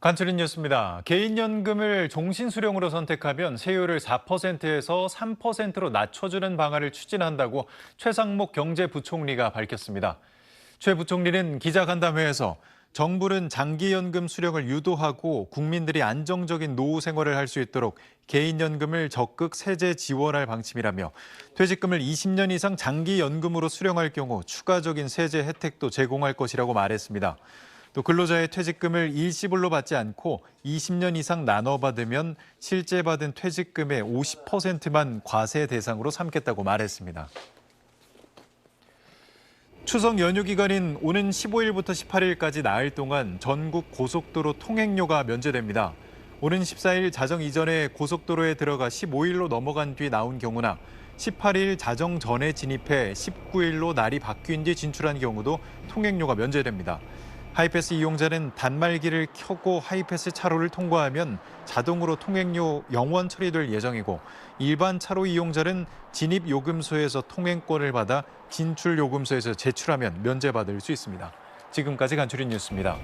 간추린 뉴스입니다. 개인연금을 종신수령으로 선택하면 세율을 4%에서 3%로 낮춰주는 방안을 추진한다고 최상목 경제부총리가 밝혔습니다. 최 부총리는 기자간담회에서 정부는 장기연금 수령을 유도하고 국민들이 안정적인 노후 생활을 할 수 있도록 개인연금을 적극 세제 지원할 방침이라며 퇴직금을 20년 이상 장기연금으로 수령할 경우 추가적인 세제 혜택도 제공할 것이라고 말했습니다. 또 근로자의 퇴직금을 일시불로 받지 않고 20년 이상 나눠 받으면 실제 받은 퇴직금의 50%만 과세 대상으로 삼겠다고 말했습니다. 추석 연휴 기간인 오는 15일부터 18일까지 나흘 동안 전국 고속도로 통행료가 면제됩니다. 오는 14일 자정 이전에 고속도로에 들어가 15일로 넘어간 뒤 나온 경우나 18일 자정 전에 진입해 19일로 날이 바뀐 뒤 진출한 경우도 통행료가 면제됩니다. 하이패스 이용자는 단말기를 켜고 하이패스 차로를 통과하면 자동으로 통행료 영원 처리될 예정이고 일반 차로 이용자는 진입 요금소에서 통행권을 받아 진출 요금소에서 제출하면 면제받을 수 있습니다. 지금까지 간추린 뉴스입니다.